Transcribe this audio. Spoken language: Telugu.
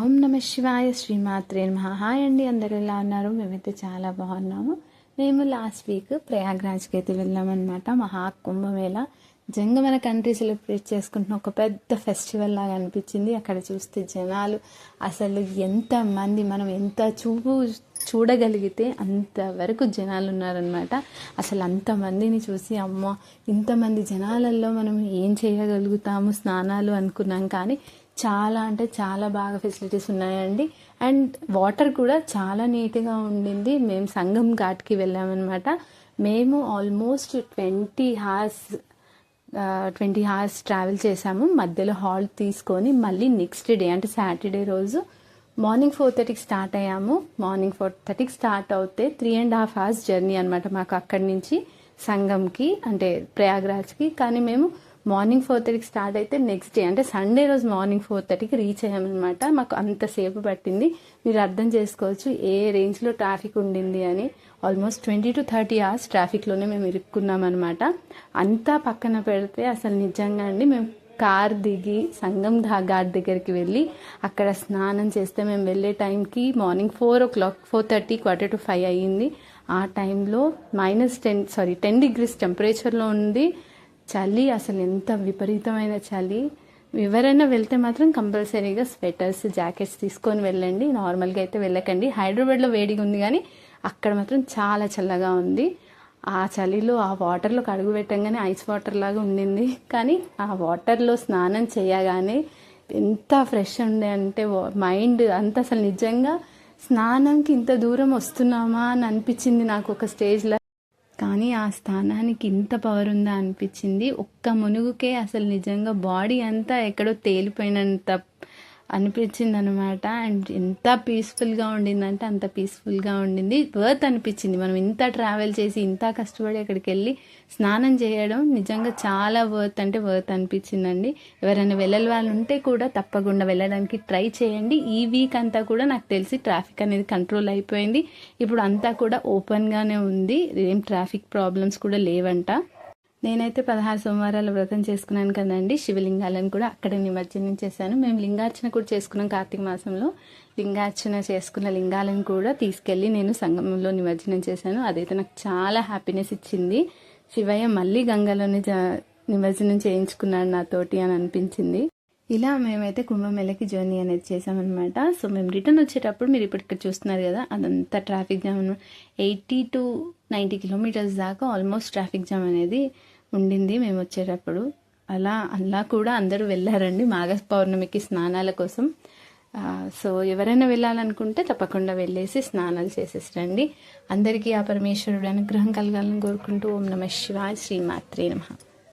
ఓం నమ శివాయ శ్రీమాత్రే నమ. హాయ్ అండి అందరు ఎలా ఉన్నారు? మేమైతే చాలా బాగున్నాము. మేము లాస్ట్ వీక్ ప్రయాగ్రాజ్కి అయితే వెళ్ళామన్నమాట మహాకుంభమేళ జంగ మన కంట్రీ సెలబ్రేట్ చేసుకుంటున్న ఒక పెద్ద ఫెస్టివల్ లాగా అనిపించింది. అక్కడ చూస్తే జనాలు అసలు ఎంతమంది మనం ఎంత చూపు చూడగలిగితే అంతవరకు జనాలు ఉన్నారనమాట అసలు అంతమందిని చూసి అమ్మ ఇంతమంది జనాలలో మనం ఏం చేయగలుగుతాము స్నానాలు అనుకున్నాం. కానీ చాలా అంటే చాలా బాగా ఫెసిలిటీస్ ఉన్నాయండి. అండ్ వాటర్ కూడా చాలా నీట్గా ఉండింది. మేము సంగం ఘాట్కి వెళ్ళామన్నమాట. మేము almost twenty hours twenty hours travel చేసాము మధ్యలో హాల్ తీసుకొని మళ్ళీ నెక్స్ట్ డే అంటే సాటర్డే రోజు మార్నింగ్ ఫోర్ థర్టీకి స్టార్ట్ అయ్యాము. మార్నింగ్ ఫోర్ థర్టీకి స్టార్ట్ అవుతే three and half hours journey అనమాట మాకు అక్కడి నుంచి సంఘంకి అంటే ప్రయాగ్రాజ్కి. కానీ మేము మార్నింగ్ ఫోర్ థర్టీకి స్టార్ట్ అయితే నెక్స్ట్ డే అంటే సండే రోజు మార్నింగ్ ఫోర్ థర్టీకి రీచ్ అయ్యామన్నమాట. మాకు అంతసేపు పట్టింది. మీరు అర్థం చేసుకోవచ్చు ఏ రేంజ్లో ట్రాఫిక్ ఉండింది అని. Almost twenty to thirty hours ట్రాఫిక్లోనే మేము ఇరుక్కున్నామన్నమాట. అంతా పక్కన పెడితే అసలు నిజంగా అండి మేము కార్ దిగి సంగం ఘాట్ దగ్గరికి వెళ్ళి అక్కడ స్నానం చేస్తే మేము వెళ్ళే టైంకి morning four o'clock four thirty quarter to five అయ్యింది. ఆ టైంలో minus ten sorry ten degrees టెంపరేచర్లో ఉంది చలి అసలు ఎంత విపరీతమైన చలి. ఎవరైనా వెళ్తే మాత్రం కంపల్సరీగా స్వెటర్స్ జాకెట్స్ తీసుకొని వెళ్ళండి. నార్మల్గా అయితే వెళ్ళకండి. హైదరాబాద్లో వేడిగా ఉంది కానీ అక్కడ మాత్రం చాలా చల్లగా ఉంది. ఆ చలిలో ఆ వాటర్లో కడుగు పెట్టంగానే ఐస్ వాటర్ లాగా ఉండింది. కానీ ఆ వాటర్లో స్నానం చేయగానే ఎంత ఫ్రెష్ ఉండే అంటే మైండ్ అంత అసలు నిజంగా స్నానంకి ఇంత దూరం వస్తున్నామా అని అనిపించింది నాకు ఒక స్టేజ్లో. కానీ ఆ స్థానానికి ఇంత పవర్ ఉందా అనిపించింది. ఒక్క మునుగుకే అసలు నిజంగా బాడీ అంతా ఎక్కడో తేలిపోయినంత అనిపించింది అనమాట అండ్ ఎంత పీస్ఫుల్గా ఉండిందంటే అంత పీస్ఫుల్గా ఉండింది. వర్త్ అనిపించింది. మనం ఇంత ట్రావెల్ చేసి ఇంత కష్టపడి అక్కడికి వెళ్ళి స్నానం చేయడం నిజంగా చాలా వర్త్ అంటే వర్త్ అనిపించిందండి. ఎవరైనా వెళ్ళని వాళ్ళు ఉంటే కూడా తప్పకుండా వెళ్ళడానికి ట్రై చేయండి. ఈ వీక్ అంతా కూడా నాకు తెలిసి ట్రాఫిక్ అనేది కంట్రోల్ అయిపోయింది. ఇప్పుడు అంతా కూడా ఓపెన్గానే ఉంది. ఏం ట్రాఫిక్ ప్రాబ్లమ్స్ కూడా లేవంట. నేనైతే పదహారు సోమవారాల వ్రతం చేసుకున్నాను కదండి. శివలింగాలను కూడా అక్కడ నిమజ్జనం చేశాను. మేము లింగార్చన కూడా చేసుకున్నాం కార్తీక మాసంలో. లింగార్చన చేసుకున్న లింగాలను కూడా తీసుకెళ్ళి నేను సంగమంలో నిమజ్జనం చేశాను. అదైతే నాకు చాలా హ్యాపీనెస్ ఇచ్చింది. శివయ్య మళ్ళీ గంగలోనే నిమజ్జనం చేయించుకున్నాడు నాతోటి అని అనిపించింది. ఇలా మేమైతే కుంభమేళకి జర్నీ అనేది చేసామన్నమాట సో మేము రిటర్న్ వచ్చేటప్పుడు మీరు ఇప్పుడు ఇక్కడ చూస్తున్నారు కదా అదంతా ట్రాఫిక్ జామ్ అనమాట ఎయిటీ టు నైంటీ కిలోమీటర్స్ దాకా ఆల్మోస్ట్ ట్రాఫిక్ జామ్ అనేది ఉండింది మేము వచ్చేటప్పుడు. అలా అలా కూడా అందరూ వెళ్ళారండి మాఘ పౌర్ణమికి స్నానాల కోసం. సో ఎవరైనా వెళ్ళాలనుకుంటే తప్పకుండా వెళ్ళేసి స్నానాలు చేసేసి రండి అందరికీ ఆ పరమేశ్వరుడు అనుగ్రహం కలగాలని కోరుకుంటూ ఓం నమ శివాయ శ్రీమాత్రే నమ.